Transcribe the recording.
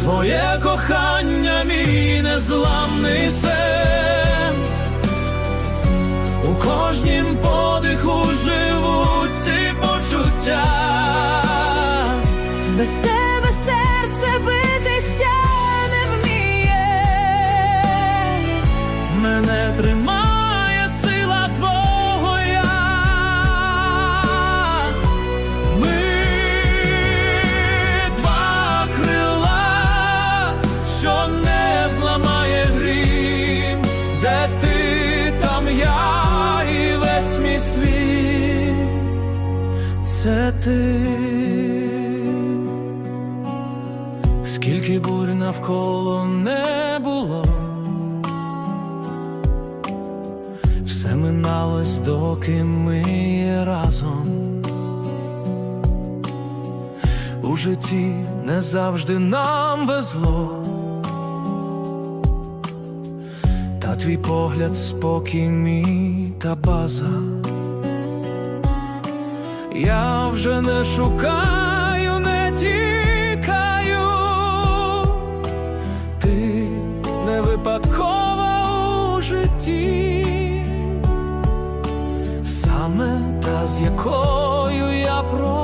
Твоє кохання, мій незламний сенс, у кожнім подиху живуть ці почуття. Без тебе серце битися не вміє. Мене тримає Це ти. Скільки бурь навколо не було. Все миналось, доки ми разом. У житті не завжди нам везло. Та твій погляд, спокій мій та база. Я вже не шукаю, не тікаю. Ти не випадкова у житті саме та, з якою я прощаю.